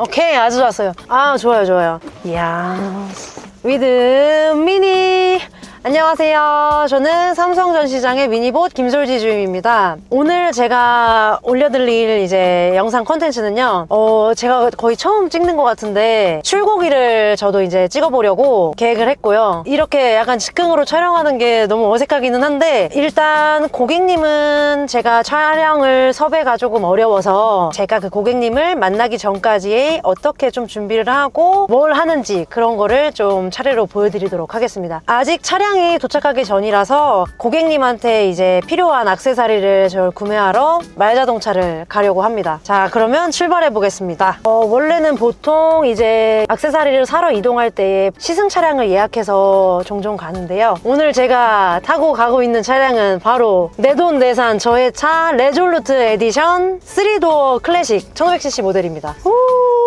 오케이 아주 좋았어요. 아 좋아요 좋아요. 이야 위드 미니 안녕하세요. 저는 삼성전시장의 미니봇 김솔지 주임입니다. 오늘 제가 올려드릴 이제 영상 컨텐츠는요 어 제가 거의 처음 찍는 것 같은데 출고기를 저도 이제 찍어보려고 계획을 했고요. 이렇게 약간 즉흥으로 촬영하는 게 너무 어색하기는 한데 일단 고객님은 제가 촬영을 섭외가 조금 어려워서 제가 그 고객님을 만나기 전까지 어떻게 좀 준비를 하고 뭘 하는지 그런 거를 좀 차례로 보여드리도록 하겠습니다. 아직 차량 이 도착하기 전이라서 고객님한테 이제 필요한 악세사리를 저를 구매하러 말자동차를 가려고 합니다. 자, 그러면 출발해 보겠습니다. 어, 원래는 보통 이제 악세사리를 사러 이동할 때 시승 차량을 예약해서 종종 가는데요. 오늘 제가 타고 가고 있는 차량은 바로 내돈내산 저의 차 레졸루트 에디션 3도어 클래식 1500cc 모델입니다. 우!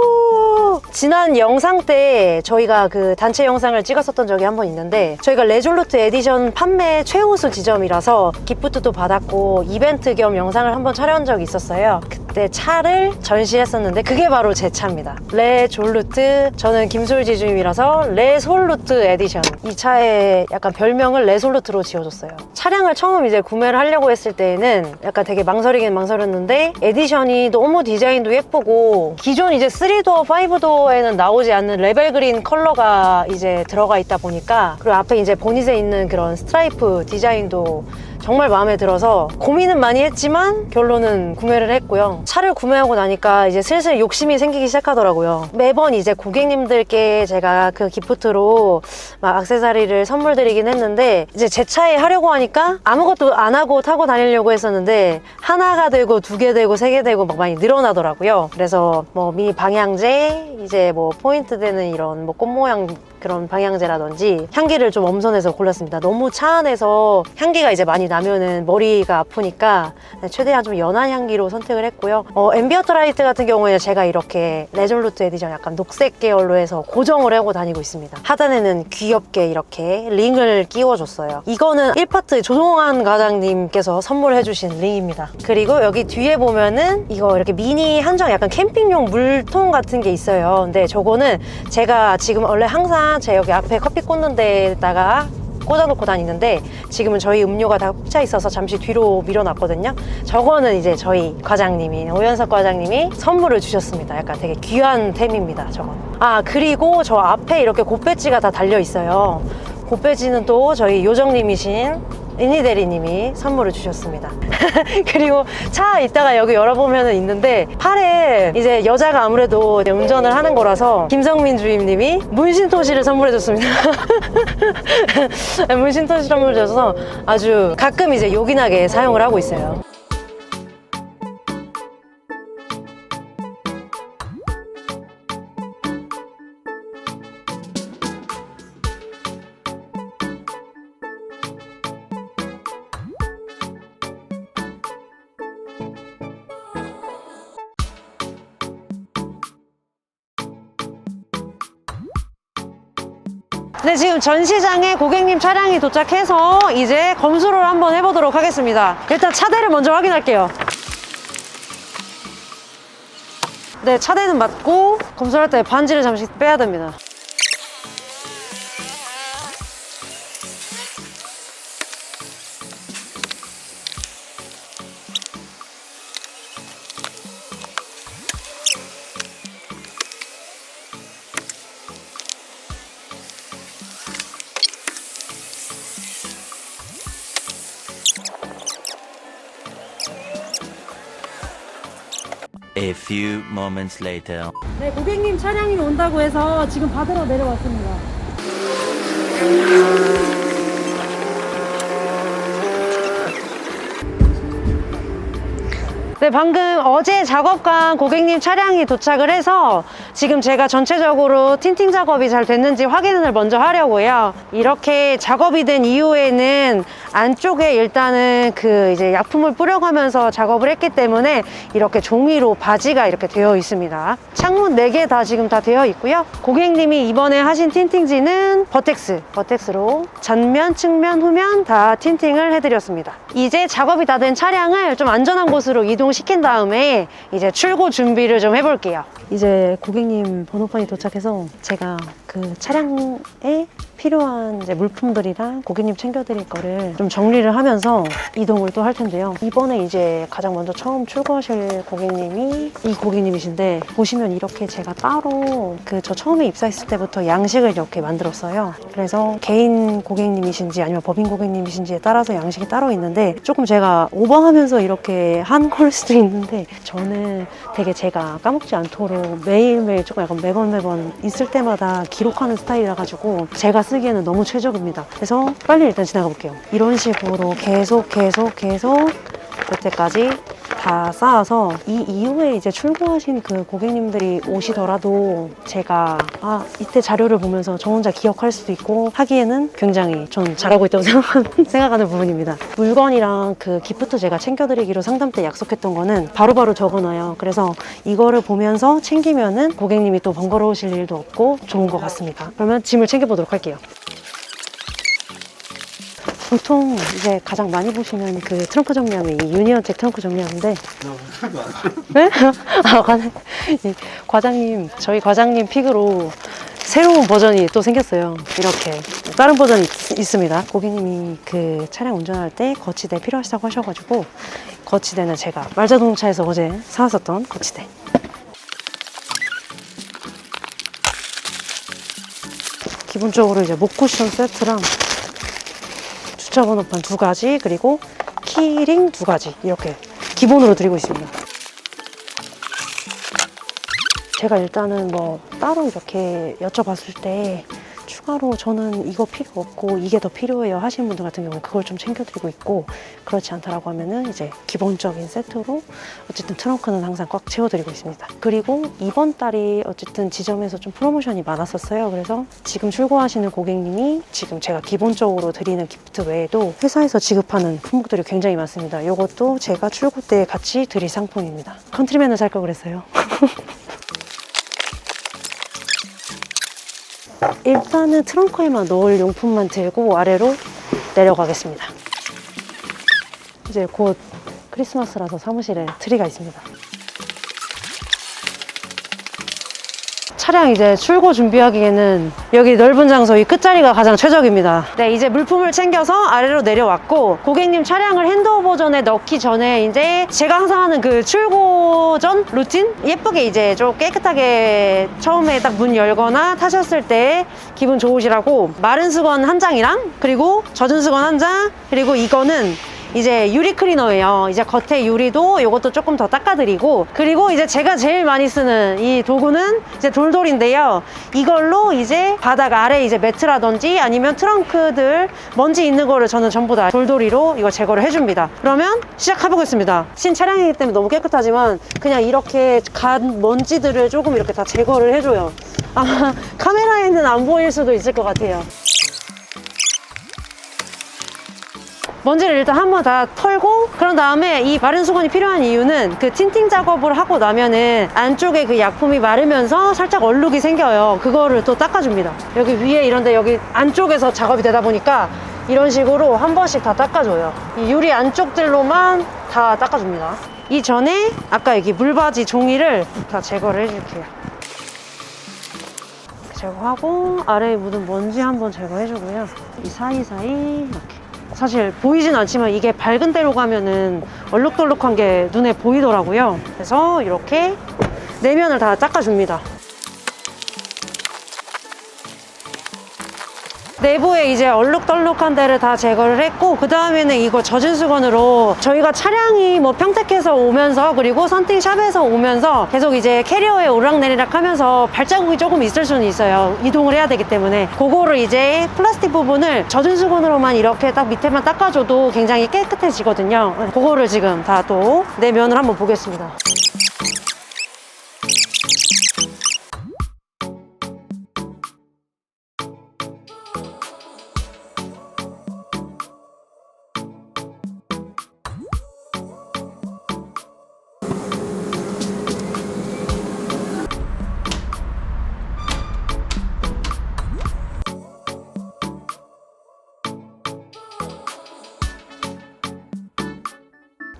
지난 영상 때 저희가 그 단체 영상을 찍었었던 적이 한 번 있는데 저희가 레졸루트 에디션 판매 최우수 지점이라서 기프트도 받았고 이벤트 겸 영상을 한 번 촬영한 적이 있었어요. 그때 차를 전시했었는데 그게 바로 제 차입니다. 레 졸루트 저는 김솔 지 주임이라서 레 솔루트 에디션 이 차의 약간 별명을 레 솔루트로 지어줬어요. 차량을 처음 이제 구매를 하려고 했을 때에는 약간 되게 망설이긴 망설였는데 에디션이 너무 디자인도 예쁘고 기존 이제 3도어, 5도어에는 나오지 않는 레벨 그린 컬러가 이제 들어가 있다 보니까 그리고 앞에 이제 보닛에 있는 그런 스트라이프 디자인도 정말 마음에 들어서 고민은 많이 했지만 결론은 구매를 했고요. 차를 구매하고 나니까 이제 슬슬 욕심이 생기기 시작하더라고요. 매번 이제 고객님들께 제가 그 기프트로 막 악세사리를 선물 드리긴 했는데 이제 제 차에 하려고 하니까 아무것도 안 하고 타고 다니려고 했었는데 하나가 되고 두 개 되고 세 개 되고 막 많이 늘어나더라고요. 그래서 뭐 미 방향제 이제 뭐 포인트 되는 이런 뭐 꽃 모양 그런 방향제라든지 향기를 좀 엄선해서 골랐습니다. 너무 차 안에서 향기가 이제 많이 나면은 머리가 아프니까 최대한 좀 연한 향기로 선택을 했고요. 어, 앰비어트 라이트 같은 경우에는 제가 이렇게 레졸루트 에디션 약간 녹색 계열로 해서 고정을 하고 다니고 있습니다. 하단에는 귀엽게 이렇게 링을 끼워줬어요. 이거는 1파트 조동환 과장님께서 선물해주신 링입니다. 그리고 여기 뒤에 보면은 이거 이렇게 미니 한정 약간 캠핑용 물통 같은 게 있어요. 근데 저거는 제가 지금 원래 항상 제 여기 앞에 커피 꽂는 데다가 꽂아놓고 다니는데 지금은 저희 음료가 다 꽂혀 있어서 잠시 뒤로 밀어놨거든요. 저거는 이제 저희 과장님이 오연석 과장님이 선물을 주셨습니다. 약간 되게 귀한 템입니다. 저건. 아 그리고 저 앞에 이렇게 곱배지가 다 달려 있어요. 곱배지는 또 저희 요정님이신 이니 대리님이 선물을 주셨습니다. 그리고 차 이따가 여기 열어보면 있는데 팔에 이제 여자가 아무래도 운전을 하는 거라서 김성민 주임님이 문신 토시를 선물해줬습니다. 문신 토시 선물 줘서 아주 가끔 이제 요긴하게 사용을 하고 있어요. 네, 지금 전시장에 고객님 차량이 도착해서 이제 검수를 한번 해보도록 하겠습니다. 일단 차대를 먼저 확인할게요. 네, 차대는 맞고 검수할 때 반지를 잠시 빼야 됩니다. A few moments later. 네, 고객님 차량이 온다고 해서 지금 받으러 내려왔습니다. 네, 방금 어제 작업간 고객님 차량이 도착을 해서 지금 제가 전체적으로 틴팅 작업이 잘 됐는지 확인을 먼저 하려고요. 이렇게 작업이 된 이후에는 안쪽에 일단은 그 이제 약품을 뿌려가면서 작업을 했기 때문에 이렇게 종이로 바지가 이렇게 되어 있습니다. 창문 4개 다 지금 다 되어 있고요. 고객님이 이번에 하신 틴팅지는 버텍스, 버텍스로 전면, 측면, 후면 다 틴팅을 해드렸습니다. 이제 작업이 다 된 차량을 좀 안전한 곳으로 이동 시킨 다음에 이제 출고 준비를 좀 해볼게요. 이제 고객님 번호판이 도착해서 제가 그 차량에 필요한 이제 물품들이랑 고객님 챙겨드릴 거를 좀 정리를 하면서 이동을 또 할 텐데요. 이번에 이제 가장 먼저 처음 출고하실 고객님이 이 고객님이신데 보시면 이렇게 제가 따로 그 저 처음에 입사했을 때부터 양식을 이렇게 만들었어요. 그래서 개인 고객님이신지 아니면 법인 고객님이신지에 따라서 양식이 따로 있는데 조금 제가 오버하면서 이렇게 한 걸 수도 있는데 저는 되게 제가 까먹지 않도록 매일매일 조금 약간 매번 매번 있을 때마다 기록하는 스타일이라 가지고 제가 쓰 기에는 너무 최적입니다. 그래서 빨리 일단 지나가 볼게요. 이런 식으로 계속 계속 계속 여태까지 다 쌓아서 이 이후에 이제 출고하신 그 고객님들이 오시더라도 제가 아 이때 자료를 보면서 저 혼자 기억할 수도 있고 하기에는 굉장히 전 잘하고 있다고 생각하는, 부분입니다. 물건이랑 그 기프트 제가 챙겨드리기로 상담 때 약속했던 거는 바로바로 적어놔요. 그래서 이거를 보면서 챙기면은 고객님이 또 번거로우실 일도 없고 좋은 것 같습니다. 그러면 짐을 챙겨보도록 할게요. 보통 이제 가장 많이 보시는 그 트렁크 정리함이 이 유니언텍 트렁크 정리함인데. 네? 아, 과장, 이 과장님 저희 과장님 픽으로 새로운 버전이 또 생겼어요. 이렇게 다른 버전이 있, 있습니다. 고객님이 그 차량 운전할 때 거치대 필요하시다고 하셔가지고 거치대는 제가 말자동차에서 어제 사왔었던 거치대. 기본적으로 이제 목 쿠션 세트랑 주차 번호판 두 가지 그리고 키링 두 가지 이렇게 기본으로 드리고 있습니다. 제가 일단은 뭐 따로 이렇게 여쭤봤을 때 추가로 저는 이거 필요 없고 이게 더 필요해요 하시는 분들 같은 경우는 그걸 좀 챙겨드리고 있고 그렇지 않다라고 하면은 이제 기본적인 세트로 어쨌든 트렁크는 항상 꽉 채워드리고 있습니다. 그리고 이번 달이 어쨌든 지점에서 좀 프로모션이 많았었어요. 그래서 지금 출고하시는 고객님이 지금 제가 기본적으로 드리는 기프트 외에도 회사에서 지급하는 품목들이 굉장히 많습니다. 이것도 제가 출고 때 같이 드릴 상품입니다. 컨트리맨을 살 걸 그랬어요. 일단은 트렁크에만 넣을 용품만 들고 아래로 내려가겠습니다. 이제 곧 크리스마스라서 사무실에 트리가 있습니다. 차량 이제 출고 준비하기에는 여기 넓은 장소 이 끝자리가 가장 최적입니다. 네, 이제 물품을 챙겨서 아래로 내려왔고 고객님 차량을 핸드오버 전에 넣기 전에 이제 제가 항상 하는 그 출고 전 루틴 예쁘게 이제 좀 깨끗하게 처음에 딱 문 열거나 타셨을 때 기분 좋으시라고 마른 수건 한 장이랑 그리고 젖은 수건 한 장 그리고 이거는 이제 유리 클리너예요. 이제 겉에 유리도 이것도 조금 더 닦아드리고 그리고 이제 제가 제일 많이 쓰는 이 도구는 이제 돌돌인데요. 이걸로 이제 바닥 아래 이제 매트라든지 아니면 트렁크들 먼지 있는 거를 저는 전부 다 돌돌이로 이거 제거를 해줍니다. 그러면 시작해보겠습니다. 신 차량이기 때문에 너무 깨끗하지만 그냥 이렇게 간 먼지들을 조금 이렇게 다 제거를 해줘요. 아마 카메라에는 안 보일 수도 있을 것 같아요. 먼지를 일단 한번 다 털고 그런 다음에 이 마른 수건이 필요한 이유는 그 틴팅 작업을 하고 나면은 안쪽에 그 약품이 마르면서 살짝 얼룩이 생겨요. 그거를 또 닦아줍니다. 여기 위에 이런데 여기 안쪽에서 작업이 되다 보니까 이런 식으로 한 번씩 다 닦아줘요. 이 유리 안쪽들로만 다 닦아줍니다. 이 전에 아까 여기 물바지 종이를 다 제거를 해줄게요. 제거하고 아래에 묻은 먼지 한번 제거해주고요. 이 사이사이 이렇게 사실 보이진 않지만 이게 밝은 데로 가면은 얼룩덜룩한 게 눈에 보이더라고요. 그래서 이렇게 내면을 다 닦아줍니다. 내부에 이제 얼룩덜룩한 데를 다 제거를 했고 그 다음에는 이거 젖은 수건으로 저희가 차량이 뭐 평택해서 오면서 그리고 선팅샵에서 오면서 계속 이제 캐리어에 오락내리락 하면서 발자국이 조금 있을 수는 있어요. 이동을 해야 되기 때문에. 그거를 이제 플라스틱 부분을 젖은 수건으로만 이렇게 딱 밑에만 닦아줘도 굉장히 깨끗해지거든요. 그거를 지금 다 또 내면을 한번 보겠습니다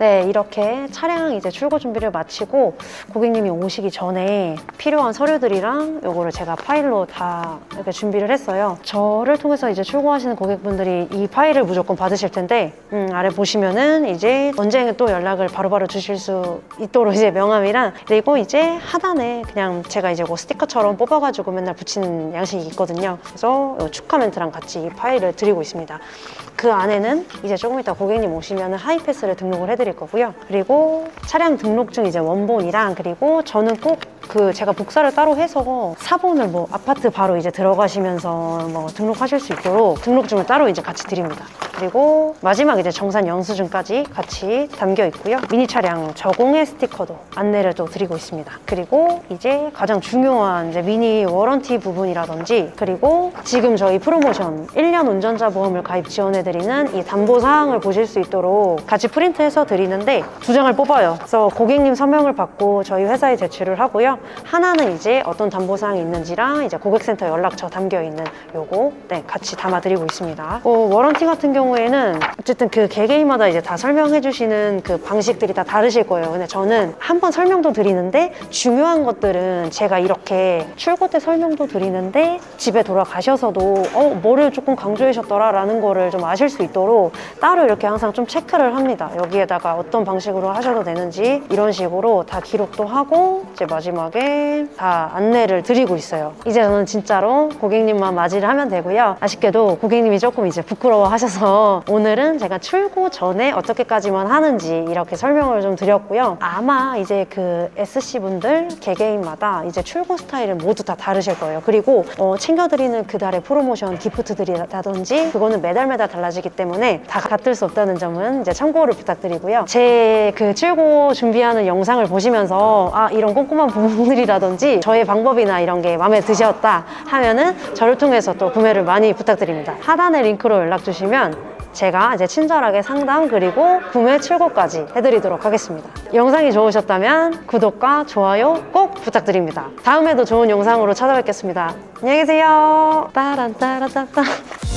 네, 이렇게 차량 이제 출고 준비를 마치고 고객님이 오시기 전에 필요한 서류들이랑 요거를 제가 파일로 다 이렇게 준비를 했어요. 저를 통해서 이제 출고하시는 고객분들이 이 파일을 무조건 받으실 텐데, 음, 아래 보시면은 이제 언제 또 연락을 바로바로 주실 수 있도록 이제 명함이랑 그리고 이제 하단에 그냥 제가 이제 뭐 스티커처럼 뽑아가지고 맨날 붙이는 양식이 있거든요. 그래서 요 축하 멘트랑 같이 이 파일을 드리고 있습니다. 그 안에는 이제 조금 이따 고객님 오시면 하이패스를 등록을 해드릴 거고요. 그리고 차량 등록증 이제 원본이랑 그리고 저는 꼭 그 제가 복사를 따로 해서 사본을 뭐 아파트 바로 이제 들어가시면서 뭐 등록하실 수 있도록 등록증을 따로 이제 같이 드립니다. 그리고 마지막 이제 정산 영수증까지 같이 담겨 있고요. 미니 차량 저공해 스티커도 안내를 또 드리고 있습니다. 그리고 이제 가장 중요한 이제 미니 워런티 부분이라든지 그리고 지금 저희 프로모션 1년 운전자 보험을 가입 지원해드리는 이 담보 사항을 보실 수 있도록 같이 프린트해서 드리는데 두 장을 뽑아요. 그래서 고객님 서명을 받고 저희 회사에 제출을 하고요. 하나는 이제 어떤 담보 사항이 있는지랑 이제 고객센터 연락처 담겨 있는 요거 네, 같이 담아 드리고 있습니다. 어, 워런티 같은 경우에는 어쨌든 그 개개인마다 이제 다 설명해 주시는 그 방식들이 다 다르실 거예요. 근데 저는 한 번 설명도 드리는데 중요한 것들은 제가 이렇게 출고 때 설명도 드리는데 집에 돌아가셔서도 어, 뭐를 조금 강조하셨더라라는 거를 좀 아실 수 있도록 따로 이렇게 항상 좀 체크를 합니다. 여기에다가 어떤 방식으로 하셔도 되는지 이런 식으로 다 기록도 하고 이제 마지막 에 다 안내를 드리고 있어요. 이제 저는 진짜로 고객님만 맞이를 하면 되고요. 아쉽게도 고객님이 조금 이제 부끄러워 하셔서 오늘은 제가 출고 전에 어떻게까지만 하는지 이렇게 설명을 좀 드렸고요. 아마 이제 그 SC 분들 개개인마다 이제 출고 스타일은 모두 다 다르실 거예요. 그리고 어, 챙겨드리는 그 달의 프로모션 기프트들이라든지 그거는 매달 매달 달라지기 때문에 다 같을 수 없다는 점은 이제 참고를 부탁드리고요. 제 그 출고 준비하는 영상을 보시면서 아 이런 꼼꼼한 부 분들이라든지 저의 방법이나 이런 게 마음에 드셨다 하면은 저를 통해서 또 구매를 많이 부탁드립니다. 하단의 링크로 연락 주시면 제가 이제 친절하게 상담 그리고 구매 출고까지 해드리도록 하겠습니다. 영상이 좋으셨다면 구독과 좋아요 꼭 부탁드립니다. 다음에도 좋은 영상으로 찾아뵙겠습니다. 안녕히 계세요. 따란따라따따.